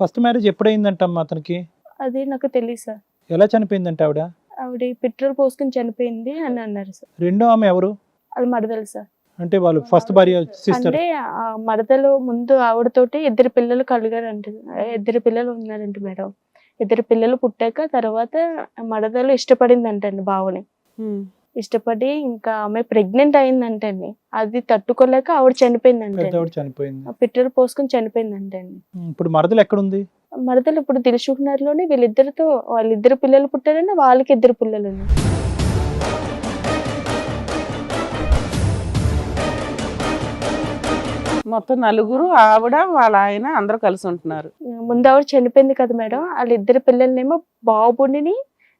First marriage ఎప్పుడైందంటమ్మా అతనికి? అది నాకు తెలియదు సార్. ఎలా చనిపోయిందంట ఆవిడ? ఆవిడ పెట్రోల్ పోసుకుని చనిపోయింది అని అన్నారు సార్. రెండో ఆమె ఎవరు? అది మరదలు సార్. అంటే వాళ్ళు ఫస్ట్ భార్య సిస్టర్. అంటే ఆ మరదలు ముందు ఆవిడతోటి ఇద్దరు పిల్లలు కలిగారంట ఇద్దరు పిల్లలు ఉన్నారంట మేడం. ఇద్దరు పిల్లలు పుట్టాక తర్వాత మరదలు ఇష్టపడిందంటండి బావుని. ఇష్టపడి ఇంకా ఆమె ప్రెగ్నెంట్ అయిందంటండి. అది తట్టుకోలేక ఆవిడ చనిపోయిందంటండి. పెద్దవాడు చనిపోయింది. పెట్రోల్ పోసుకుని చనిపోయిందంటండి. ఇప్పుడు మరదలు ఎక్కడుంది? మరదలు ఇప్పుడు దిల్సుకున్నారు లోని వీళ్ళిద్దరితో వాళ్ళిద్దరు పిల్లలు పుట్టారండి వాళ్ళకి ఇద్దరు పిల్లలు ఉన్నారు. మొత్తం నలుగురు ఆవిడ వాళ్ళ ఆయన అందరూ కలిసి ఉంటున్నారు. ముందు ఆవిడ చనిపోయింది కదా మేడం. వాళ్ళిద్దరు పిల్లల్నేమో బాబుని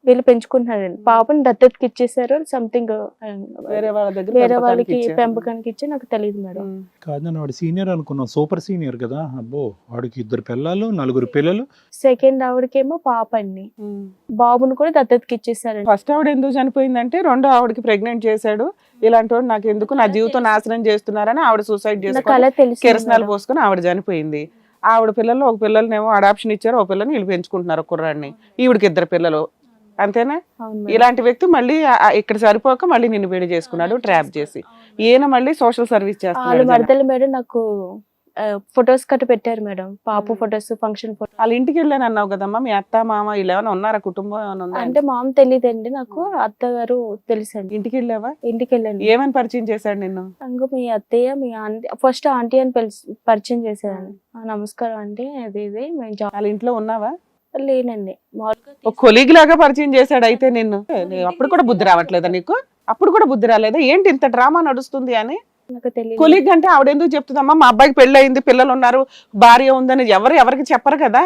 వీళ్ళు పెంచుకుంటున్నారండి బాబుని దత్తతకి ఇచ్చేసారు సంథింగ్ వేరే వాళ్ళ దగ్గర వేరే వాళ్ళకి. పెంపకానికి ఇచ్చి నాకు తెలియదు మేడం. కాదు నన్ను వాడు సీనియర్ అనుకున్నాం. సూపర్ సీనియర్ కదా. అబ్బో వాడికి ఇద్దరు పిల్లలు నలుగురు పిల్లలు. సెకండ్ ఆవిడకేమో పాప అండి. బాబుని కూడా దత్తతకి ఇచ్చేసారండి ఫస్ట్ ఆవిడ ఎందుకు చనిపోయిందంటే రెండో ఆవిడకి ప్రెగ్నెంట్ చేశాడు. ఇలాంటి వాడు నాకు ఎందుకు నా జీవితం నాశనం చేస్తున్నారని ఆవిడ సూసైడ్ చేసుకుని కిరసనాలు పోసుకొని ఆవిడ చనిపోయింది. ఆవిడ పిల్లలు ఒక పిల్లల్నేమో అడాప్షన్ ఇచ్చారు. ఒక పిల్లని వీళ్ళు పెంచుకుంటున్నారు ఒక కుర్రాడిని. ఈవిడికి ఇద్దరు పిల్లలు. అంతేనా. ఇలాంటి వ్యక్తి మళ్ళీ ఇక్కడ సరిపోక మళ్ళీ నిన్ను పెళ్ళి చేసుకున్నాడు ట్రాప్ చేసి. ఈయన మళ్ళీ సోషల్ సర్వీస్. మరదలు మేడం నాకు ఫొటోస్ కట్ట పెట్టారు మేడం. పాప. ఫొటోస్ ఫంక్షన్ ఫోటో వాళ్ళ ఇంటికి వెళ్ళాను అన్నావు కదమ్మా మీ అత్త మామ వీళ్ళు ఏమైనా ఉన్నారా? కుటుంబం ఏమైనా అంటే మామ తెలియదండి నాకు అత్తగారు తెలుసండి. ఇంటికి వెళ్ళావా? ఇంటికి వెళ్ళండి. ఏమని పరిచయం చేశాడు నిన్ను? ఇంకా మీ అత్తయ్య మీ ఆంటీ ఫస్ట్ ఆంటీ అని పరిచయం చేశాను. నమస్కారం అంటే అది ఇది మేము వాళ్ళ ఇంట్లో ఉన్నావా? లేనండి. మామూలుగా ఒక కొలీగ్ లాగా పరిచయం చేశాడు అయితే నిన్ను. అప్పుడు కూడా బుద్ధి రావట్లేదా నీకు? అప్పుడు కూడా బుద్ధి రాలేదా? ఏంటి ఇంత డ్రామా నడుస్తుంది అని? నాకు తెలియదు కొలీగ్ అంటే ఆవిడ ఎందుకు చెప్తుందమ్మా మా అబ్బాయికి పెళ్ళి అయింది పిల్లలు ఉన్నారు భార్య ఉందని ఎవరు ఎవరికి చెప్పరు కదా?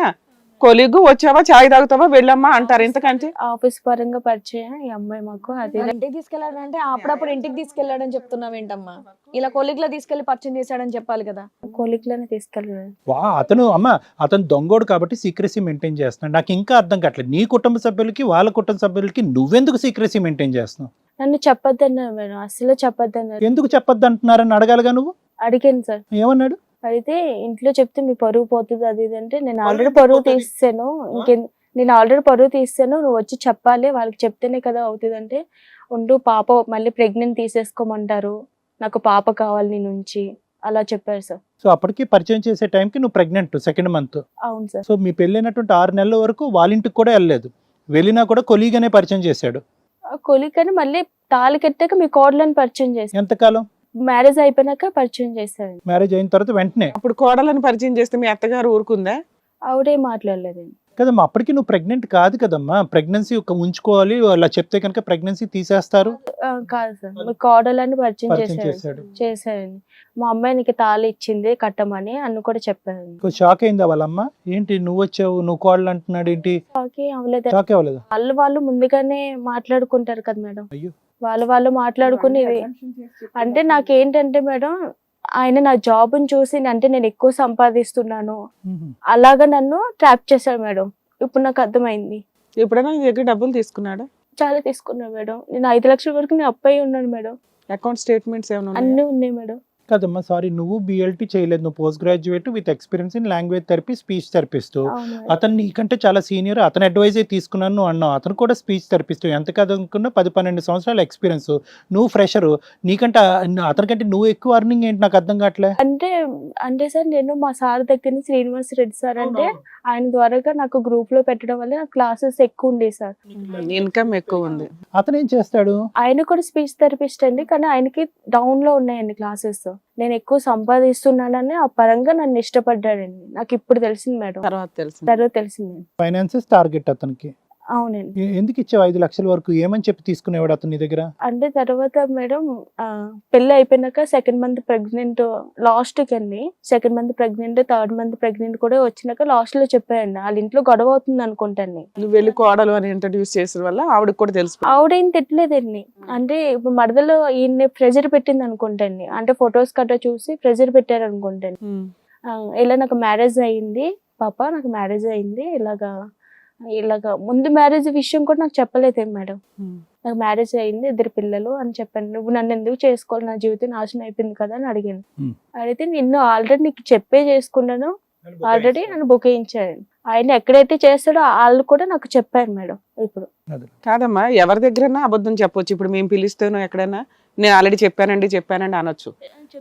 కొలీగు వచ్చావా చాయ్ తాగుతావా వెళ్ళమ్మా అంటారు. ఇంతకంటే ఆఫీస్ పరంగా పరిచయం ఈ అమ్మాయి మాకు అది. ఇంటికి తీసుకెళ్ళాడు అంటే అప్పుడప్పుడు ఇంటికి తీసుకెళ్ళాడని చెప్తున్నావు ఏంటమ్మా? ఇలా కొలిగ్లో తీసుకెళ్ళి పరిచయం చేశాడని చెప్పాలి కదా. కోలిక్లోనే తీసుకెళ్ళాను వా అతను అమ్మ అతను దొంగోడు కాబట్టి సీక్రసీ మెయింటైన్ చేస్తున్నాడు. నాకు ఇంకా అర్థం కావట్లేదు. నీ కుటుంబ సభ్యులకి వాళ్ళ కుటుంబ సభ్యులకి నువ్వెందుకు సీక్రసీ మెయింటైన్ చేస్తున్నావు? నన్ను చెప్పొద్దన్నారు మేడం అసలు చెప్పొద్దన్నారు. ఎందుకు చెప్పొద్దు అంటున్నారని అడగాలిగా నువ్వు? అడిగాను సార్. ఏమన్నాడు? అయితే ఇంట్లో చెప్తే మీ పరువు పోతుంది అది ఇది అంటే నేను ఆల్రెడీ పరువు తీస్తాను ఇంకేం నేను ఆల్రెడీ పరువు తీస్తాను నువ్వు వచ్చి చెప్పాలి. వాళ్ళకి చెప్తేనే కదా అవుతుంది అంటే ఉండు పాప మళ్ళీ ప్రెగ్నెంట్ తీసేసుకోమంటారు. నాకు పాప కావాలి నీ నుంచి. అలా చెప్పారు సార్. సో అప్పటికి పరిచయం చేసే టైంకి నువ్వు ప్రెగ్నెంట్ సెకండ్ మంత్ అవును సార్. సో మీ పెళ్ళైనటువంటి ఆరు నెలల వరకు వాళ్ళ ఇంటికి కూడా వెళ్ళలేదు. వెళ్ళినా కూడా కొలీగానే పరిచయం చేశాడు. కొలికని మళ్ళీ తాళి కట్టాక మీ కోడలని పరిచయం చేశాను ఎంతకాలం? మ్యారేజ్ అయిపోయినాక పరిచయం చేశాను మ్యారేజ్ అయిన తర్వాత వెంటనే? అప్పుడు కోడలని పరిచయం చేస్తే మీ అత్తగారు ఊరుకుందా? ఆవిడే మాట్లాడలేదండి. కదమ్మా అప్పటికి నువ్వు ప్రెగ్నెంట్ కాదు కదమ్మా. ప్రెగ్నెన్సీ ఒక ఉంచుకోవాలి అలా చెప్తే కనుక ప్రెగ్నెన్సీ తీసేస్తారు. ఆ, కాదు సార్ మీ కోడలని పరిచయం పరిచయం చేశారు చేశాడు. చేశారండి మా అమ్మాయి నీకు తాళి ఇచ్చింది కట్టమని అన్ను కూడా చెప్పాను షాక్ అయిందా వాళ్ళమ్మ? ఏంటి నువ్వు వచ్చావు నువ్వు కోడలు అంటున్నాడు ఏంటి? ఓకే అవ్వలేదు షాక్ అవ్వలేదు? వాళ్ళు వాళ్ళు ముందుగానే మాట్లాడుకుంటారు కదా మేడం. అయ్యో. వాళ్ళు వాళ్ళు మాట్లాడుకుని అంటే నాకేంటంటే మేడం ఆయన నా జాబ్ని చూసి అంటే నేను ఎక్కువ సంపాదిస్తున్నాను. అలాగా నన్ను ట్రాప్ చేశాడు మేడం. ఇప్పుడు నాకు అర్థమైంది. ఎప్పుడైనా నీ దగ్గర డబ్బులు తీసుకున్నాడా? చాలా తీసుకున్నాను మేడం. నేను ఐదు లక్షల వరకు నేను అప్పయి ఉన్నాను మేడం. అకౌంట్ స్టేట్మెంట్స్ ఏమైనా? అన్నీ ఉన్నాయి మేడం. కదమ్మా సారీ నువ్వు బిఎల్టీ చేయలేదు. నువ్వు post graduate with experience in language therapy speech therapist. అతను నీకంటే చాలా సీనియర్ అతను అడ్వైజే తీసుకున్నాను అన్నావు. అతను కూడా స్పీచ్ థెరపిస్ట్ ఎంత కదనుకున్నా పది పన్నెండు సంవత్సరాల ఎక్స్పీరియన్స్ నువ్వు ఫ్రెషర్ నీకంటే అతనికంటే నువ్వు ఎక్కువ అర్నింగ్ ఏంటి నాకు అర్థం కావట్లే? అంటే అంటే సార్ నేను మా సార్ దగ్గర నుంచి శ్రీనివాస్ రెడ్డి సార్ అంటే ఆయన ద్వారాగా నాకు గ్రూప్లో పెట్టడం వల్ల క్లాసెస్ ఎక్కువ ఉండేవి సార్. ఇన్కమ్ ఎక్కువ ఉంది. అతను ఏం చేస్తాడు? ఆయన కూడా స్పీచ్ థెరపిస్ట్ అండి కానీ ఆయనకి డౌన్లో ఉన్నాయండి క్లాసెస్ నేను ఎక్కువ సంపాదిస్తున్నానని ఆ పరంగా నన్ను ఇష్టపడ్డాడండి. నాకు ఇప్పుడు తెలిసింది మేడం. తర్వాత తెలుసు తర్వాత తెలిసింది. ఫైనాన్సెస్ టార్గెట్ అతనికి. అవునండి. ఎందుకు ఇచ్చావు ఐదు లక్షల వరకు? ఏమని చెప్పి తీసుకునేవాడు అతని నీ దగ్గర? అంటే తర్వాత మేడం పెళ్ళి అయిపోయినాక సెకండ్ మంత్ ప్రెగ్నెంట్ లాస్ట్కి అండి second month pregnant third month pregnant కూడా వచ్చినాక లాస్ట్లో చెప్పాయండి వాళ్ళ ఇంట్లో గొడవ అవుతుంది అనుకుంటాను నువ్వు వెళ్ళి కోడలు అని ఇంట్రడ్యూస్ చేసిన వల్ల ఆవిడకి కూడా తెలుసు. ఆవిడేం తిట్టలేదండి. అంటే ఇప్పుడు మరదలో ఈయన్ని ప్రెజర్ పెట్టింది అనుకుంటాండి. అంటే ఫొటోస్ కట్ట చూసి ప్రెజర్ పెట్టారు అనుకుంటాను. ఇలా నాకు మ్యారేజ్ అయింది పాప నాకు మ్యారేజ్ అయింది ఇలాగా ఇలాగా ముందు మ్యారేజ్ విషయం కూడా నాకు చెప్పలేదేం మేడం. నాకు మ్యారేజ్ అయింది ఇద్దరు పిల్లలు అని చెప్పాను. నువ్వు నన్ను ఎందుకు చేసుకోవాలి? నా జీవితం నాశనం అయిపోయింది కదా అని అడిగాను. అడిగితే నిన్ను ఆల్రెడీ నీకు చెప్పే చేసుకున్నాను. ఆల్రెడీ నన్ను బుక్ చేయించారు. ఆయన ఎక్కడైతే చేస్తాడో వాళ్ళు కూడా నాకు చెప్పారు మేడం ఇప్పుడు. కాదమ్మా ఎవరి దగ్గరన్నా అబద్ధం చెప్పొచ్చు. ఇప్పుడు మేము పిలుస్తాను ఎక్కడైనా నేను ఆల్రెడీ చెప్పానండి చెప్పానండి అనొచ్చు.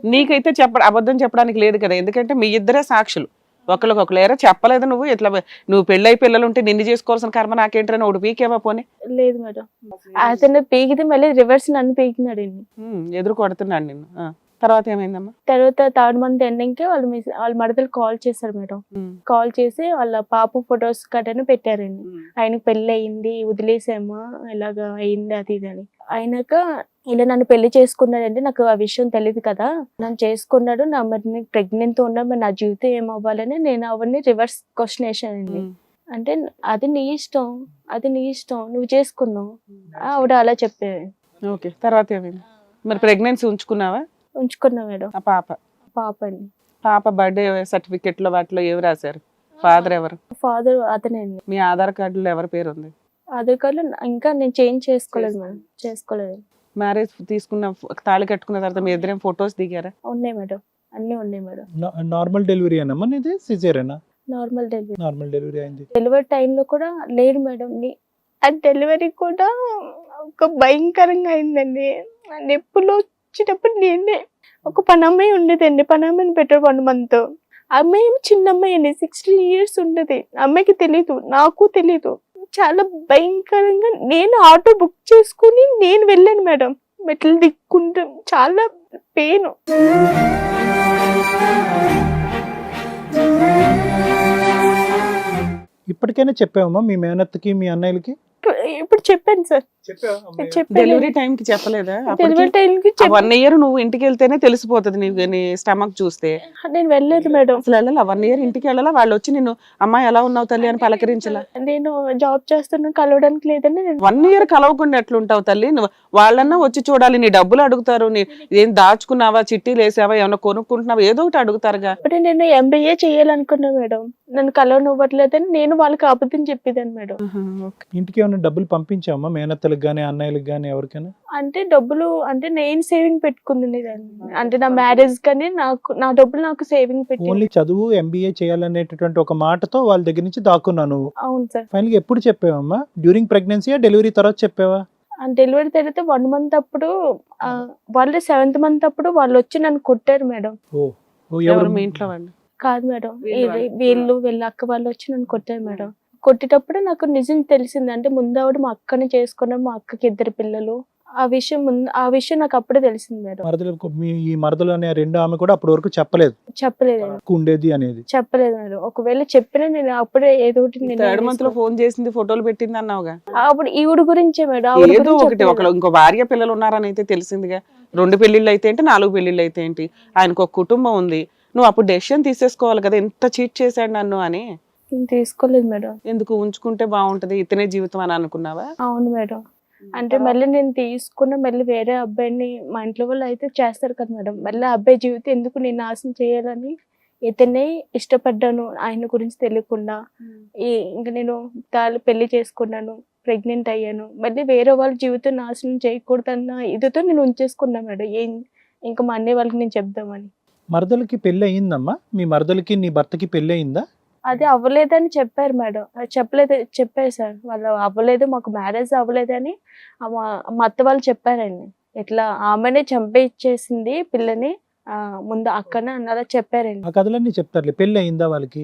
నీకైతే చెప్ప అబద్ధం చెప్పడానికి లేదు కదా. ఎందుకంటే మీ ఇద్దరే సాక్షులు. ఒకరికొకరు లేరా చెప్పలేదు నువ్వు? ఇట్లా నువ్వు పెళ్ళై పిల్లలు ఉంటే నిన్ను చేసుకోవాల్సిన కర్మ నాకేంటని ఒకటి పీకేమో పోనీ? లేదు మేడం. అతను పీకితే మళ్ళీ రివర్స్ నన్ను పీకినాడు ఎదురు కొడుతున్నాడు నిన్ను. ఆ, తర్వాత ఏమైందమ్మా? తర్వాత థర్డ్ మంత్ ఎండింగ్కి వాళ్ళు మిస్ వాళ్ళ మడతలు కాల్ చేశారు మేడం. కాల్ చేసి వాళ్ళ పాప ఫొటోస్ కట్టని పెట్టారండి ఆయనకు పెళ్ళి అయింది వదిలేసాము? ఇలాగ అయింది అది ఇది అని. అయినాక ఇలా నన్ను పెళ్ళి చేసుకున్నాడండి నాకు ఆ విషయం తెలియదు కదా. నన్ను చేసుకున్నాడు నా మరి నేను ప్రెగ్నెంట్ ఉన్నా మరి నా జీవితం ఏమవ్వాలని నేను అవన్నీ రివర్స్ క్వశ్చన్ వేసానండి అంటే అది నీ ఇష్టం అది నీ ఇష్టం నువ్వు చేసుకున్నావు. ఆవిడ అలా చెప్పేది. ఓకే తర్వాత ఏమైంది? మరి ప్రెగ్నెన్సీ ఉంచుకున్నావా? ఉంచుకున్నా మేడం. ఆ పాప? పాప అండి. పాప బర్త్డే సర్టిఫికెట్లో వాటిలో ఏవి రాశారు? ఫాదర్ ఎవరు? ఫాదర్ అతనే అండి. మీ ఆధార్ కార్డులో ఎవరి పేరు ఉంది ఆధార్ కార్డులో ఇంకా నేను చేంజ్ చేసుకోలేదు మేడం. చేసుకోలేదు. మ్యారేజ్ తీసుకున్న తాళి కట్టుకున్న తర్వాత మీ ఇద్దరేం ఫొటోస్ దిగారా? ఉన్నాయి మేడం. అన్నీ ఉన్నాయి మేడం. నార్మల్ డెలివరీ అన్నమ్మా ఇది సిజేరేనా? Normal delivery. నార్మల్ డెలివరీ అయింది. డెలివరీ టైంలో కూడా లేడు మేడం. నీ- ఆ డెలివరీ కూడా ఒక భయంకరంగా అయిందండి. నొప్పులు వచ్చేటప్పుడు నేనే ఒక పనమ్మాయి ఉండేదండి. పనమ్మాయిని పెట్టారు వన్ మంత్. అమ్మాయి చిన్న అమ్మాయి అండి. సిక్స్టీన్ ఇయర్స్ ఉండేది. అమ్మాయికి తెలీదు. నాకు తెలీదు. చాలా భయంకరంగా నేను ఆటో బుక్ చేసుకుని నేను వెళ్ళాను మేడం. మెట్లు దిక్కుంటూ చాలా పెయిన్ ఇప్పటికైనా చెప్పామమ్మా మీ మేనత్తకి మీ అన్నయ్యలకి? ఇప్పుడు చెప్పాను సార్. డెలివరీ టైం కి చెప్పలేదా? డెలివరీ టైంకి వన్ ఇయర్ నువ్వు ఇంటికి వెళ్తేనే తెలిసిపోతుంది నీకు నీ స్టమక్ చూస్తే. నేను వెళ్ళలేదు మేడం. అసలు వెళ్ళాలా? వన్ ఇయర్ ఇంటికి వెళ్ళాలా? వాళ్ళు వచ్చి నిన్ను అమ్మాయి ఎలా ఉన్నావు తల్లి అని పలకరించలా? నేను జాబ్ చేస్తున్నా కలవడానికి లేదని నేను వన్ ఇయర్ కలవకుండా ఎట్లుంటావు తల్లి? నువ్వు వాళ్ళన్నా వచ్చి చూడాలి నీ డబ్బులు అడుగుతారు నీ ఏం దాచుకున్నావా చిట్టీలు వేసావా ఏమైనా కొనుక్కుంటున్నావా ఏదో ఒకటి అడుగుతారుగా. అప్పుడే నేను ఎంబీఏ చేయాలనుకున్నా మేడం. నన్ను కలవనివ్వట్లేదని నేను వాళ్ళకి అబద్ధం చెప్పేదాన్ని మేడం. ఇంటికి ఏమైనా డబ్బులు పంపించావమ్మా మేనత్తలకు కానీ అన్నయ్యలకు కానీ ఎవరికైనా? అంటే డబ్బులు అంటే నేను సేవింగ్ పెట్టుకుంది అంటే నా మ్యారేజ్ కానీ నాకు నా డబ్బులు నాకు సేవింగ్ పెట్టి ఓన్లీ చదువు ఎంబీఏ చేయాలనేటటువంటి ఒక మాటతో వాళ్ళ దగ్గర నుంచి దాక్కున్నావు నువ్వు. అవును సార్. ఫైనల్గా ఎప్పుడు చెప్పావమ్మా? డ్యూరింగ్ ప్రెగ్నెన్సీ డెలివరీ తర్వాత చెప్పావా? డెలివరీ తర్వాత వన్ మంత్ అప్పుడు వాళ్ళు సెవెంత్ మంత్ అప్పుడు వాళ్ళు వచ్చి నన్ను కొట్టారు మేడం. ఎవరు? మీ ఇంట్లో వాళ్ళు? కాదు మేడం. వాళ్ళు. వీళ్ళు వీళ్ళ అక్క వాళ్ళు వచ్చి నన్ను కొట్టారు మేడం. కొట్టేటప్పుడు నాకు నిజం తెలిసింది. అంటే ముందు ఆవిడ మా అక్కని చేసుకున్నాం మా అక్కకి ఇద్దరు పిల్లలు. ఆ విషయం ముందు ఆ విషయం నాకు అప్పుడే తెలిసింది మేడం. మరదలు మీ ఈ మరదలు అనే రెండో ఆమె కూడా అప్పటి వరకు చెప్పలేదు. చెప్పలేదు. ఉండేది అనేది. చెప్పలేదు మేడం. ఒకవేళ చెప్పినా నేను అప్పుడే ఏదో ఒకటి నిర్ణయం థర్డ్ మంత్లో ఫోన్ చేసింది ఫోటోలు పెట్టింది అన్నావుగా? అప్పుడు ఈవిడ గురించే మేడం. ఆవిడ ఏదో గురించి ఒకటి చెప్పలేదు. ఒక ఇంకో భార్య పిల్లలు ఉన్నారని అయితే తెలిసిందిగా. రెండు పెళ్ళిళ్ళు అయితే ఏంటి నాలుగు పెళ్ళిళ్ళు అయితే ఏంటి? ఆయనకు ఒక కుటుంబం ఉంది. నువ్వు అప్పుడు డెసిషన్ తీసేసుకోవాలి కదా ఎంత చీట్ చేశాడు నన్ను అని? నేను తీసుకోలేదు మేడం. ఎందుకు? ఉంచుకుంటే బాగుంటది ఇతనే జీవితం అని అనుకున్నావా? అవును మేడం. అంటే మళ్ళీ నేను తీసుకున్న మళ్ళీ వేరే అబ్బాయిని మా ఇంట్లో వాళ్ళు అయితే చేస్తారు కదా మేడం. మళ్ళీ ఆ అబ్బాయి జీవితం ఎందుకు నేను నాశనం చేయాలని ఇతనే ఇష్టపడ్డాను ఆయన గురించి తెలియకుండా. ఈ ఇంకా నేను తాళి పెళ్ళి చేసుకున్నాను ప్రెగ్నెంట్ అయ్యాను. మళ్ళీ వేరే వాళ్ళ జీవితం నాశనం చేయకూడదన్న ఇదితో నేను ఉంచేసుకున్నా మేడం. ఏం ఇంకా మా అన్నయ్య వాళ్ళకి నేను చెప్దామని. మరదలకి పెళ్ళి అయిందమ్మా? మీ మరదలకి నీ భర్తకి పెళ్ళి అయిందా? అది అవ్వలేదని చెప్పారు మేడం. అది చెప్పలేదు చెప్పారు సార్. వాళ్ళు అవ్వలేదు మాకు మ్యారేజ్ అవ్వలేదని మా- మా అత్త వాళ్ళు చెప్పారండి. ఇట్లా ఆమెనే చంపేచ్చేసింది పిల్లని ఆ, ముందు అక్కనే అన్నలా చెప్పారండి. ఆ కథలన్నీ చెప్తారులే పెళ్ళి అయిందా వాళ్ళకి?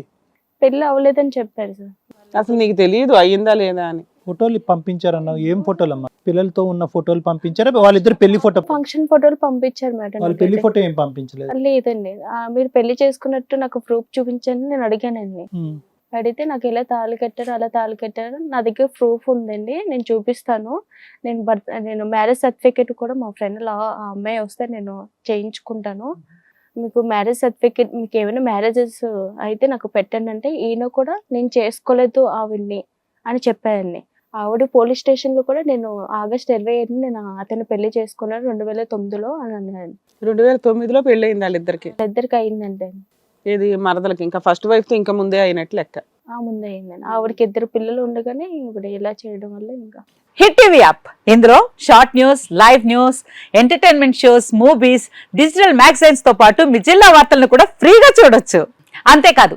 పెళ్ళి అవ్వలేదని చెప్పారు సార్. అసలు నీకు తెలియదు అయ్యిందా లేదా అని. ఫోటోలు పంపించారన్నావు ఏం ఫోటోలు అమ్మా పిల్లలతో ఉన్న ఫోటోలు పంపించారా? వాళ్ళిద్దరు పెళ్ళి ఫోటో ఫంక్షన్ ఫోటోలు పంపించారు మేడం. వాళ్ళ పెళ్ళి. ఫోటో ఏం పంపించలేదు? లేదండి. ఆ, మీరు పెళ్ళి చేసుకున్నట్టు నాకు ప్రూఫ్ చూపించండి నేను అడిగానండి. ఉమ్. అడిగితే నాకు ఇలా తాళి కట్టారు అలా తాళి కట్టారు. నా దగ్గర ప్రూఫ్ ఉందండి నేను చూపిస్తాను. నేను బర్త్ నేను మ్యారేజ్ సర్టిఫికేట్ కూడా మా ఫ్రెండ్ లా ఆ అమ్మాయి వస్తే నేను చేయించుకుంటాను. మీకు మ్యారేజ్ సర్టిఫికేట్ మీకు ఏమైనా మ్యారేజెస్ అయితే నాకు పెట్టండి అంటే ఈయన కూడా నేను చేసుకోలేదు ఆవిడ్ని అని చెప్పారండి. ఆవిడ పోలీస్ స్టేషన్లో కూడా నేను ఆగస్ట్ ఇరవై ఐదు నేను అతను పెళ్ళి చేసుకున్నాను రెండు వేల తొమ్మిదిలో అని అన్నాను. రెండు వేల తొమ్మిదిలో పెళ్ళయింది వాళ్ళిద్దరికి? ఇద్దరికి అయిందంటే ఏది మరదలకి? ఇంకా ఫస్ట్ వైఫ్తో ఇంకా ముందే అయినట్లు లెక్క. ఆ ముందే అయిందండి. ఆవిడకి ఇద్దరు పిల్లలు ఉండగానే ఇప్పుడు ఇలా చేయడం వల్ల ఇంకా. Hit TV app. ఇందులో short news live news entertainment shows movies digital మ్యాగజైన్స్తో పాటు మీ జిల్లా వార్తలను కూడా ఫ్రీగా చూడొచ్చు. అంతేకాదు